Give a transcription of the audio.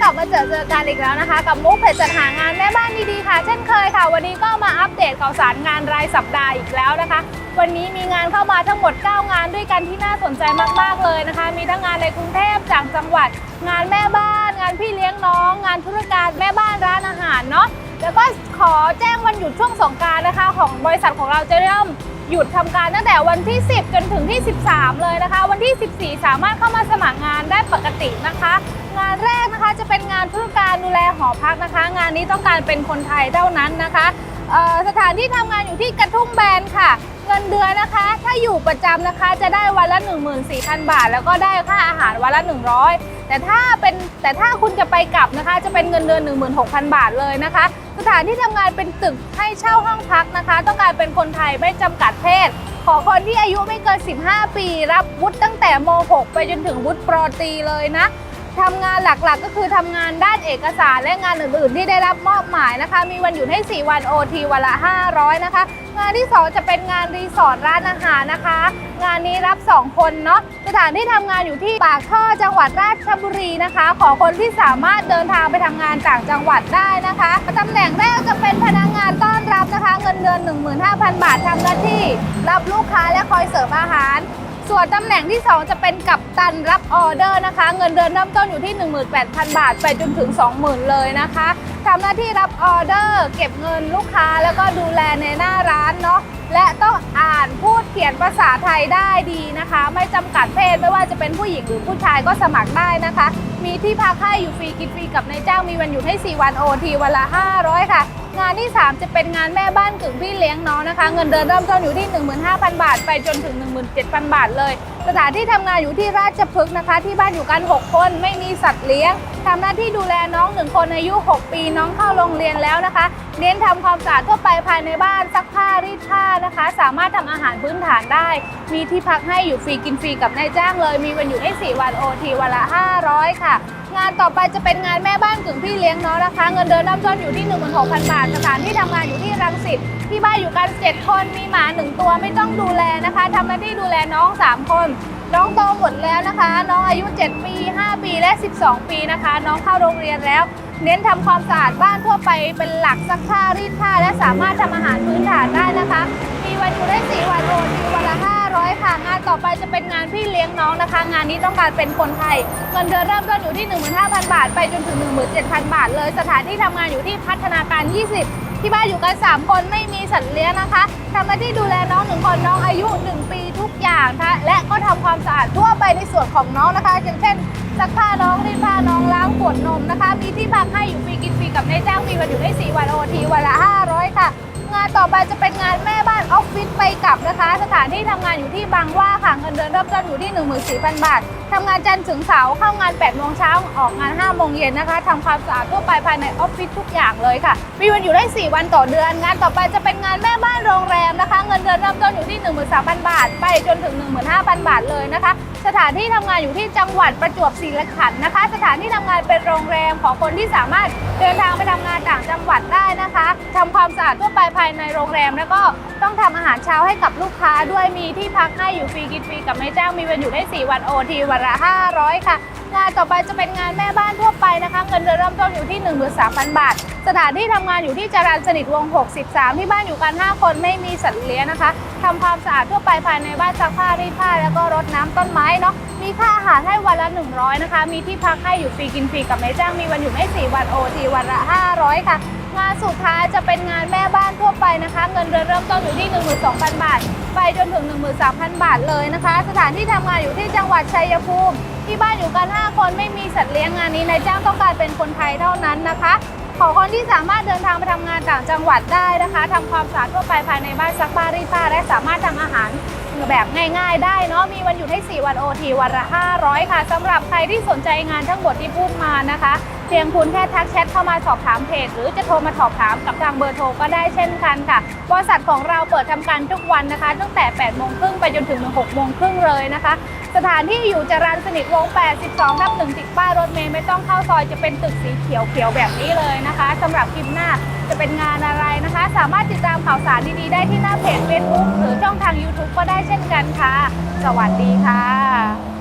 กลับมาเจอเจอกันอีกแล้วนะคะ กับมุกเพจจัดหางานแม่บ้านดีๆค่ะ เช่นเคยค่ะ วันนี้ก็มาอัปเดตข่าวสารงานรายสัปดาห์อีกแล้วนะคะ วันนี้มีงานเข้ามาทั้งหมด 9 งานด้วยกันที่น่าสนใจมากๆเลยนะคะ มีทั้งงานในกรุงเทพจากจังหวัด งานแม่บ้าน งานพี่เลี้ยงน้อง งานธุรการแม่บ้านร้านอาหารเนาะแล้วก็ขอแจ้งวันหยุดช่วงสงการนะคะ ของบริษัทของเราจะเริ่มหยุดทำการตั้งแต่วันที่ 10 จนถึงที่ 13 เลยนะคะ วันที่ 14 สามารถเข้ามาสมัครงานได้ปกตินะคะ งานแรกนะคะจะเป็นงานธุรการดูแลหอพักนะคะ งานนี้ต้องการเป็นคนไทยเท่านั้นนะคะสถานที่ทำงานอยู่ที่กระทุ่มแบนค่ะ เงินเดือนนะคะ ถ้าอยู่ประจำนะคะจะได้วันละ 14,000 บาท แล้วก็ได้ค่าอาหารวันละ 100 แต่ถ้าเป็นแต่ถ้าคุณจะไปกลับนะคะ จะเป็นเงินเดือน 16,000 บาทเลยนะคะ สถานที่ทำงานเป็นตึกให้เช่าห้องพักนะคะ ต้องการเป็นคนไทยไม่จำกัดเพศ ขอคนที่อายุไม่เกิน 15 ปี รับวุฒิตั้งแต่ม .6 ไปจนถึงวุฒิปรตีเลยนะ ทำงานหลักๆ ก็คือทำงานด้านเอกสารและงานอื่นๆ ที่ได้รับมอบหมายนะคะ มีวันหยุดให้ 4 วัน OT วันละ 500 นะคะ งานที่ 2 จะเป็นงานรีสอร์ทร้านอาหารนะคะ งานนี้รับ 2 คนเนาะสถานที่ทำงานอยู่ที่ปากท่อจังหวัดราชบุรีนะคะ ขอคนที่สามารถเดินทางไปทำงานต่างจังหวัดได้นะคะตำแหน่งแรกจะเป็นพนักงานต้อนรับนะคะ เงินเดือน 15,000 บาททำหน้าที่ รับลูกค้าและคอยเสิร์ฟอาหาร ส่วนตำแหน่งที่ 2 จะเป็นกัปตันรับออเดอร์นะคะ เงินเดือนเริ่มต้นอยู่ที่ 18,000 บาท ไปจนถึง 20,000 เลยนะคะทำหน้าที่รับออเดอร์ เก็บเงินลูกค้าแล้วก็ดูแลในหน้าร้านเนาะและต้องอ่านพูดเขียนภาษาไทยได้ดีนะคะ ไม่จำกัดเพศไม่ว่าจะเป็นผู้หญิงหรือผู้ชายก็สมัครได้นะคะ มีที่พักให้อยู่ฟรีกินฟรีกับนายจ้างมีวันหยุดให้ 4 วันโอทีวันละ 500 ค่ะ งานที่ 3 จะเป็นงานแม่บ้านกึ่งพี่เลี้ยงน้องนะคะ เงินเดือนเริ่มต้นอยู่ที่ 15,000 บาท ไปจนถึง 17,000 บาทเลยสถานที่ทำงานอยู่ที่ราชพฤกษ์นะคะ ที่บ้านอยู่กัน 6 คนไม่มีสัตว์เลี้ยงทำหน้าที่ดูแลน้อง1คนอายุ 6 ปีน้องเข้าโรงเรียนแล้วนะคะ เน้นทำความสะอาดทั่วไปภายในบ้านซักผ้ารีดผ้านะคะ สามารถทำอาหารพื้นฐานได้ มีที่พักให้อยู่ฟรีกินฟรีกับนายจ้างเลย มีวันหยุดให้ 4 วันโอทีวันละ 500 ค่ะ งานต่อไปจะเป็นงานแม่บ้านกึ่งพี่เลี้ยงน้องนะคะ เงินเดือนเริ่มต้นอยู่ที่ 16,000 บาท สถานที่ทำงานอยู่ที่รังสิตที่บ้านอยู่กัน 7 คนมีหมา 1 ตัวไม่ต้องดูแลนะคะทำหน้าที่ดูแลน้อง 3 คน น้องโตหมดแล้วนะคะ น้องอายุ 7 ปี 5 ปีและ 12 ปีนะคะ น้องเข้าโรงเรียนแล้ว เน้นทำความสะอาดบ้านทั่วไปเป็นหลักซักผ้ารีดผ้าและสามารถทำอาหารพื้นฐานได้นะคะ มีวันอยู่ได้ 4 วันโอนมีวันละ 500 ค่ะ งานต่อไปจะเป็นงานพี่เลี้ยงน้องนะคะ งานนี้ต้องการเป็นคนไทยเงินเดือนเริ่มต้นอยู่ที่ 15,000 บาท ไปจนถึง 17,000 บาท เลยสถานที่ทำงานอยู่ที่พัฒนาการ 20ที่บ้านอยู่กัน 3 คนไม่มีสัตว์เลี้ยงนะคะทำหน้าที่ดูแลน้องหนึ่งคนน้องอายุ 1 ปี อย่างค่ะและก็ทำความสะอาดทั่วไปในส่วนของน้องนะคะอย่างเช่นซักผ้าน้องรีดผ้าน้องล้างขวดนมนะคะ มีที่พักให้อยู่ฟรีกินฟรีกับนายจ้างมีวันอยู่ได้4วันโอทีวันละ 500 ค่ะ งานต่อไปจะเป็นงานแม่บ้านออฟ ไปกลับนะคะ สถานที่ทำงานอยู่ที่บางว่าค่ะเงินเดือนเริ่มต้นอยู่ที่ 14,000 บาททำงานจันทร์ถึงเสาร์เข้างาน8โมงเช้าออกงาน5โมงเย็นนะคะทำความสะอาดทั่วไปภายในออฟฟิศทุกอย่างเลยค่ะมีวันอยู่ได้ 4 วันต่อเดือน งานต่อไปจะเป็นงานแม่บ้านโรงแรมนะคะ เงินเดือนเริ่มต้นอยู่ที่ 13,000 บาท ไปจนถึง 15,000 บาทเลยนะคะสถานที่ทำงานอยู่ที่จังหวัดประจวบศรีขันธ์นะคะ สถานที่ทำงานเป็นโรงแรมของคนที่สามารถเดินทางไปทำงานต่างจังหวัดได้นะคะทำความสะอาดทั่วไปภายในโรงแรม แล้วก็ต้องทำอาหารเช้าให้กับลูกค้าด้วยมีที่พักให้อยู่ฟรีกินฟรีกับนายจ้างมีวันอยู่ได้ 4 วันโอทีวันละ500 ค่ะ งานต่อไปจะเป็นงานแม่บ้านทั่ว ไปนะคะเงินเดือนเริ่มต้นอยู่ที่ 13,000 บาท สถานที่ทำงานอยู่ที่จรัญสนิทวง 63 ที่บ้านอยู่กัน 5 คนไม่มีสัตว์เลี้ยงนะคะทำความสะอาดทั่วไปภายในบ้านซักผ้ารีดผ้าแล้วก็รดน้ำต้นไม้เนาะ มีค่าอาหารให้วันละ 100 นะคะ มีที่พักให้อยู่ฟรีกินฟรีกับนายจ้าง มีวันอยู่ไม่ 4 วันโอทีวันละ 500 ค่ะ งานสุดท้ายจะเป็นงานแม่บ้านทั่วไปนะคะ เงินเดือนเริ่มต้นอยู่ที่ 12,000 บาท ไปจนถึง 13,000 บาทเลยนะคะ สถานที่ทำงานอยู่ที่จังหวัดชัยภูมิ ที่บ้านอยู่กัน 5 คนไม่มีสัตว์เลี้ยงงานนี้นายจ้างต้องการเป็นคนไทยเท่านั้นนะคะ ขอคนที่สามารถเดินทางไปทำงานต่างจังหวัดได้นะคะทำความสะอาดทั่วไปภายในบ้านซักผ้ารีดผ้าและสามารถทำอาหารแบบง่าย ๆ ได้เนาะมีวันหยุดให้ 4 วันโอทีวันละ500 ค่ะสำหรับใครที่สนใจงานทั้งหมดที่พูดมานะคะ เพียงคุณแค่ทักแชทเข้ามาสอบถามเพจ หรือจะโทรมาสอบถามกับทางเบอร์โทรก็ได้เช่นกันค่ะบริษัทของเราเปิดทำการทุกวันนะคะ ตั้งแต่ 8 โมงครึ่งไปจนถึง 6 โมงครึ่งเลยนะคะ สถานที่อยู่จรัญสนิทวง 82ทับ1ติดป้ายรถเมล์ไม่ต้องเข้าซอยจะเป็นตึกสีเขียวเขียวๆแบบนี้เลยนะคะสำหรับคลิปหน้าจะเป็นงานอะไรนะคะ สามารถติดตามข่าวสารดีๆ ได้ที่หน้าเพจ Facebook หรือช่องทาง YouTube ก็ได้เช่นกันค่ะ สวัสดีค่ะ